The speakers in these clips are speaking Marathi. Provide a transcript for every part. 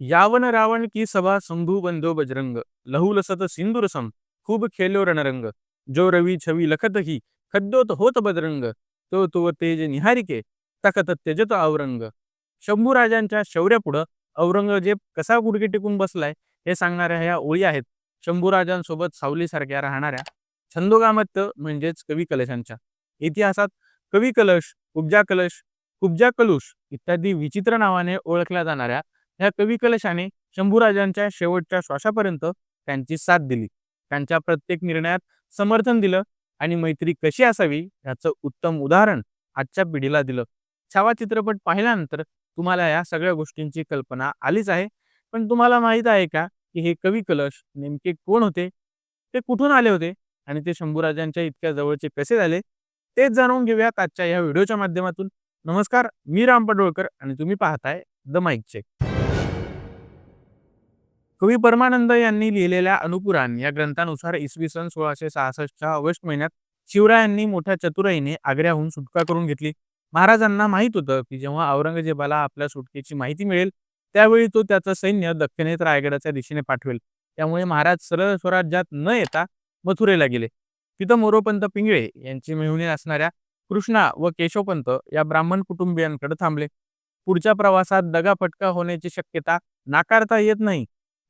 यावन रावण की सभा शंभू बंधो बजरंग। लहू लसत सिंदूरसम खूब खेलो रणरंग। जो रवी छवी लखत ही खद्दोत होत बदरंग तो तो तेज निहारिके तखत त्यजत औरंग। शंभूराजांच्या शौर्यापुढं औरंगजेब कसा गुडघे टिकून बसलाय हे सांगणाऱ्या ह्या ओळी आहेत शंभूराजांसोबत सावलीसारख्या राहणाऱ्या छंदोगामत्य म्हणजेच कवी कलशांच्या. इतिहासात कवी कलश कुब्जा कलश कुब्जा कलुष इत्यादी विचित्र नावाने ओळखल्या जाणाऱ्या ह्या कवी कलशाने शंभूराजांच्या शेवटच्या श्वासापर्यंत त्यांची साथ दिली. त्यांच्या प्रत्येक निर्णयात समर्थन दिलं आणि मैत्री कशी असावी याचं उत्तम उदाहरण आजच्या पिढीला दिलं. छावा चित्रपट पाहिल्यानंतर तुम्हाला या सगळ्या गोष्टींची कल्पना आलीच आहे. पण तुम्हाला माहीत आहे का की हे कवी कलश नेमके कोण होते? ते कुठून आले होते? आणि ते शंभूराजांच्या इतक्या जवळचे कसे झाले? तेच जाणून घेऊयात आजच्या या व्हिडिओच्या माध्यमातून. नमस्कार मी राम पडोळकर आणि तुम्ही पाहताय द माईक चेक. कवी परमानंद यांनी लिहिलेल्या अनुपुराण या ग्रंथानुसार इसवी सन सोळाशे सहासष्टच्या ऑगस्ट महिन्यात शिवरायांनी मोठ्या चतुराईने आग्र्याहून सुटका करून घेतली. महाराजांना माहीत होतं की जेव्हा औरंगजेबाला आपल्या सुटकेची माहिती मिळेल त्यावेळी तो त्याचं सैन्य दक्षिणेत रायगडाच्या दिशेने पाठवेल. त्यामुळे महाराज सरळ स्वराज्यात न येता मथुरेला गेले. तिथं मोरोपंत पिंगळे यांची मेहुणी असणाऱ्या कृष्णा व केशवपंत या ब्राह्मण कुटुंबियांकडे थांबले. पुढच्या प्रवासात दगाफटका होण्याची शक्यता नाकारता येत नाही.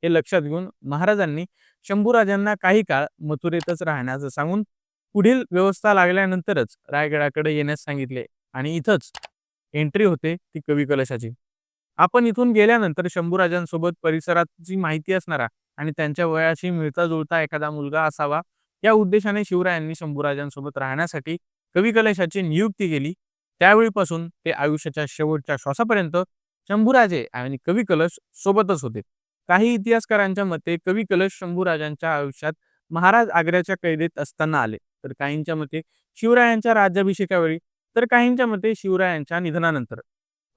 हे लक्षात घेऊन महाराजांनी शंभूराजांना काही काळ मथुरेतच राहण्याचं सांगून पुढील व्यवस्था लागल्यानंतरच रायगडाकडे येण्यास सांगितले आणि इथंच एंट्री होते ती कवी कलशाची. आपण इथून गेल्यानंतर शंभूराजांसोबत परिसराची माहिती असणारा आणि त्यांच्या वयाशी मिळता जुळता एखादा मुलगा असावा या उद्देशाने शिवरायांनी शंभूराजांसोबत राहण्यासाठी कवी कलशाची नियुक्ती केली. त्यावेळीपासून ते आयुष्याच्या शेवटच्या श्वासापर्यंत शंभूराजे आणि कवी कलश सोबतच होते. काही इतिहासकारांच्या मते कवी कलश शंभूराजांच्या आयुष्यात महाराज आग्र्याच्या कैदेत असताना आले. तर काहींच्या मते शिवरायांच्या राज्याभिषेकावेळी तर काहींच्या मते शिवरायांच्या निधनानंतर.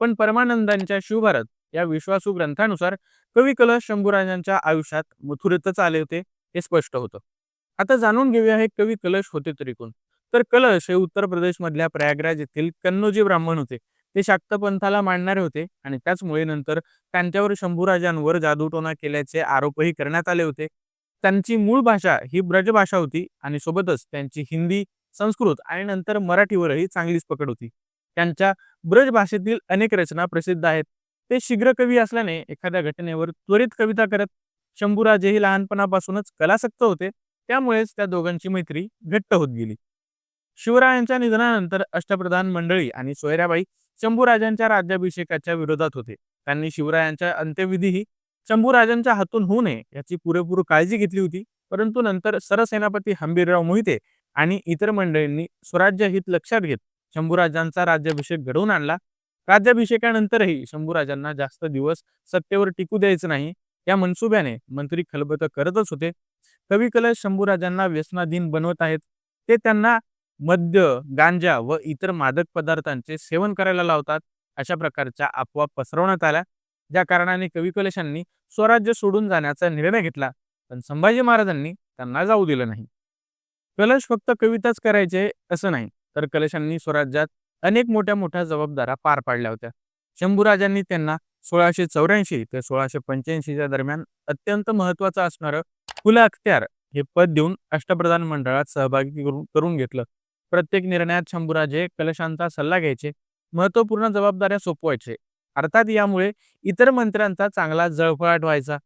पण परमानंदांच्या शिवभारत या विश्वासू ग्रंथानुसार कवी कलश शंभूराजांच्या आयुष्यात मथुरेतच आले होते हे स्पष्ट होतं. आता जाणून घेऊया हे कवी कलश होते तरी कोण? तर कलश हे उत्तर प्रदेशमधल्या प्रयागराज येथील कन्नोजी ब्राह्मण होते. ते शाक्त पंथाला मांडणारे होते आणि त्याचमुळे नंतर त्यांच्यावर शंभूराजांवर जादूटोना केल्याचे आरोपही करण्यात आले होते. त्यांची मूळ भाषा ही ब्रजभाषा होती आणि सोबतच त्यांची हिंदी संस्कृत आणि नंतर मराठीवरही चांगलीच पकड होती. त्यांच्या ब्रज भाषेतील अनेक रचना प्रसिद्ध आहेत. ते शीघ्र कवी असल्याने एखाद्या घटनेवर त्वरित कविता करत शंभूराजेही लहानपणापासूनच कलासक्त होते. त्यामुळेच त्या दोघांची मैत्री घट्ट होत गेली. शिवरायांच्या निधनानंतर अष्टप्रधान मंडळी आणि सोयराबाई शंभूराजांच्या राज्याभिषेकाच्या विरोधात होते. त्यांनी शिवरायांच्या अंत्यविधीही शंभूराजांच्या हातून होऊ नये याची पुरेपूर काळजी घेतली होती. परंतु नंतर सरसेनापती हंबीरराव मोहिते आणि इतर मंडळींनी स्वराज्य हित लक्षात घेत शंभूराजांचा राज्याभिषेक घडवून आणला. राज्याभिषेकानंतरही शंभूराजांना जास्त दिवस सत्तेवर टिकू द्यायचं नाही या मनसुब्याने मंत्री खलबत करतच होते. कवी कलश शंभूराजांना व्यसनाधीन बनवत आहेत. ते त्यांना मद्य गांजा व इतर मादक पदार्थांचे सेवन करायला लावतात. अशा प्रकारच्या अफवा पसरवण्यात आल्या. ज्या कारणाने कवी कलशांनी स्वराज्य सोडून जाण्याचा निर्णय घेतला. पण संभाजी महाराजांनी त्यांना जाऊ दिलं नाही. कलश फक्त कविताच करायचे असं नाही तर कलशांनी स्वराज्यात अनेक मोठ्या मोठ्या जबाबदाऱ्या पार पाडल्या होत्या. शंभूराजांनी त्यांना सोळाशे चौऱ्याऐंशी ते सोळाशे पंच्याऐंशीच्या दरम्यान अत्यंत महत्वाचं असणारं कुल अख्त्यार हे पद देऊन अष्टप्रधान मंडळात सहभागी करून घेतलं. प्रत्येक निर्णयात शंभूराजे कलशांचा सल्ला घ्यायचे. महत्त्वपूर्ण जबाबदाऱ्या सोपवायचे. अर्थात यामुळे इतर मंत्र्यांचा चांगला जळफळाट व्हायचा.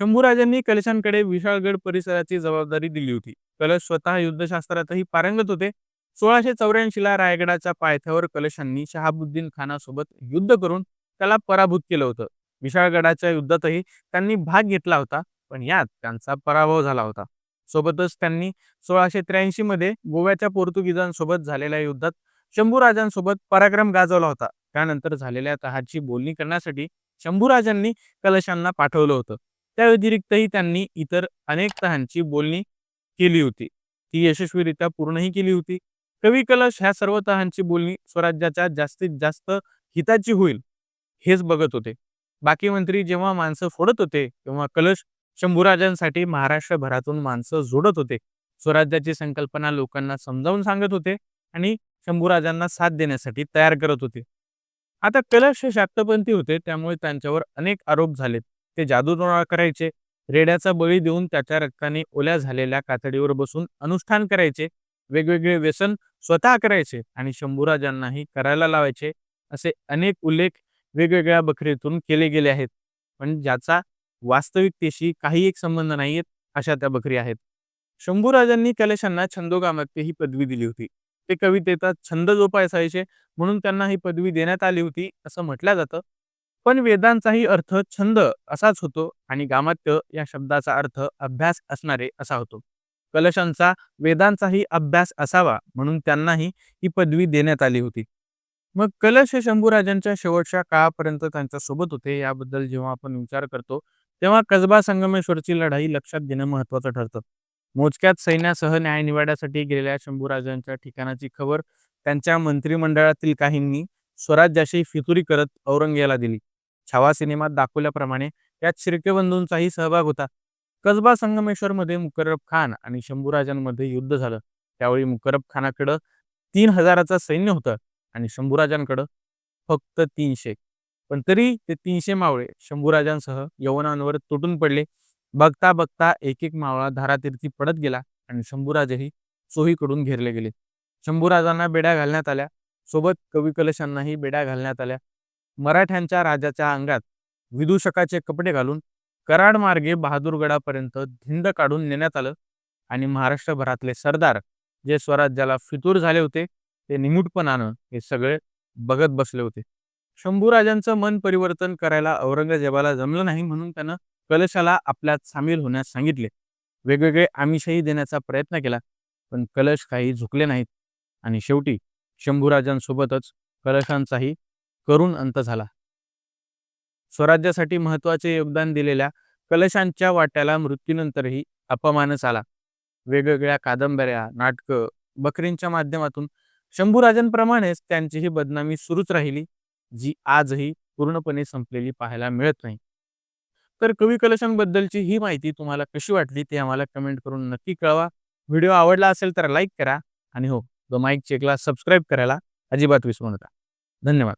शंभूराजांनी कलशांकडे विशाळगड परिसराची जबाबदारी दिली होती. कलश स्वतः युद्धशास्त्रातही पारंगत होते. सोळाशे चौऱ्याऐंशीला रायगडाच्या पायथ्यावर कलशांनी शहाबुद्दीन खानासोबत युद्ध करून त्याला पराभूत केलं होतं. विशाळगडाच्या युद्धातही त्यांनी भाग घेतला होता पण यात त्यांचा पराभव झाला होता. सोबतच त्यांनी सोळाशे त्र्याऐंशी मध्ये गोव्याच्या पोर्तुगीजांसोबत झालेल्या युद्धात शंभूराजांसोबत पराक्रम गाजवला होता. त्यानंतर झालेल्या तहाची बोलणी करण्यासाठी शंभूराजांनी कलशांना पाठवलं होतं. त्या व्यतिरिक्तही त्यांनी इतर अनेक तहांची बोलणी केली होती. ती यशस्वीरित्या पूर्णही केली होती. कवी कलश ह्या सर्व तहांची बोलणी स्वराज्याच्या जास्तीत जास्त हिताची होईल हेच बघत होते. बाकी मंत्री जेव्हा माणसं फोडत होते तेव्हा कलश शंभूराजांसाठी महाराष्ट्रभरातून माणसं जोडत होते. स्वराज्याची संकल्पना लोकांना समजावून सांगत होते आणि शंभूराजांना साथ देण्यासाठी तयार करत होते. आता कलश हे शाक्तपंथी होते त्यामुळे त्यांच्यावर अनेक आरोप झालेत. ते जादूटोणा करायचे रेड्याचा बळी देऊन त्याच्या रक्ताने ओल्या झालेल्या कातडीवर बसून अनुष्ठान करायचे वेगवेगळे व्यसन स्वतः करायचे आणि शंभूराजांनाही करायला लावायचे असे अनेक उल्लेख वेगवेगळ्या बकरीतून केले गेले आहेत. पण ज्याचा वास्तविकतेशी काही एक संबंध नाहीयेत अशा त्या बकरी आहेत. शंभूराजांनी कलेशांना छंदोगामत्य ही पदवी दिली होती. ते कवितेचा छंद जोपासायचे म्हणून त्यांना ही पदवी देण्यात आली होती असं म्हटलं जातं. पण वेदांचाही अर्थ छंद असाच होतो आणि गामात्य या शब्दाचा अर्थ अभ्यास असणारे असा होतो. कलशांचा वेदांचाही अभ्यास असावा म्हणून त्यांनाही ही पदवी देण्यात आली होती. मग कलश हे शंभूराजांच्या शेवटच्या काळापर्यंत त्यांच्यासोबत होते याबद्दल जेव्हा आपण विचार करतो तेव्हा कसबा संगमेश्वरची लढाई लक्षात घेणं महत्वाचं ठरतं. मोजक्यात सैन्यासह न्यायनिवाड्यासाठी गेलेल्या शंभूराजांच्या ठिकाणाची खबर त्यांच्या मंत्रिमंडळातील काहींनी स्वराज्याशी फितुरी करत औरंगेला दिली. छावा सिनेमात दाखवल्याप्रमाणे यात शिर्केबंधूंचाही सहभाग होता. कसबा संगमेश्वरमध्ये मुकर्रब खान आणि शंभूराजांमध्ये युद्ध झालं. त्यावेळी मुकर्रब खानाकडं तीन हजाराचं सैन्य होतं आणि शंभूराजांकडं फक्त तीनशे. पण तरी ते तीनशे मावळे शंभूराजांसह यवनांवर तुटून पडले. बघता बघता एक एक मावळा धारातीर्थी पडत गेला आणि शंभूराजही चोहीकडून घेरले गेले. शंभूराजांना बेड्या घालण्यात आल्या. सोबत कवी कलशांनाही बेड्या घालण्यात आल्या. मराठ्यांच्या राजाच्या अंगात विदूषकाचे कपडे घालून कराड मार्गे बहादूरगडापर्यंत धिंड काढून नेण्यात आलं आणि महाराष्ट्रभरातले सरदार जे स्वराज्याला फितूर झाले होते ते निमूटपणानं हे सगळे बघत बसले होते. शंभूराजांचं मन परिवर्तन करायला औरंगजेबाला जमलं नाही म्हणून त्यानं कलशाला आपल्यात सामील होण्यास सांगितले. वेगवेगळे आमिषही देण्याचा प्रयत्न केला पण कलश काही झुकले नाहीत. आणि शेवटी शंभूराजांसोबतच कलशांचाही करुण अंत झाला. स्वराज्यासाठी महत्त्वाचे योगदान दिलेल्या कलशांच्या वाट्याला मृत्यूनंतरही अपमानच आला. वेगवेगळ्या कादंबऱ्या नाटकं बकरींच्या माध्यमातून शंभूराजांप्रमाणेच त्यांचीही बदनामी सुरूच राहिली. जी आजही पूर्णपणे संपलेली पाहायला मिळत नाही. तर कवी कलशांबद्दलची ही माहिती तुम्हाला कशी वाटली ते आम्हाला कमेंट करून नक्की कळवा. व्हिडिओ आवडला असेल तर लाईक करा आणि हो द माईक चेकला सबस्क्राईब करायला अजिबात विसरू नका. धन्यवाद.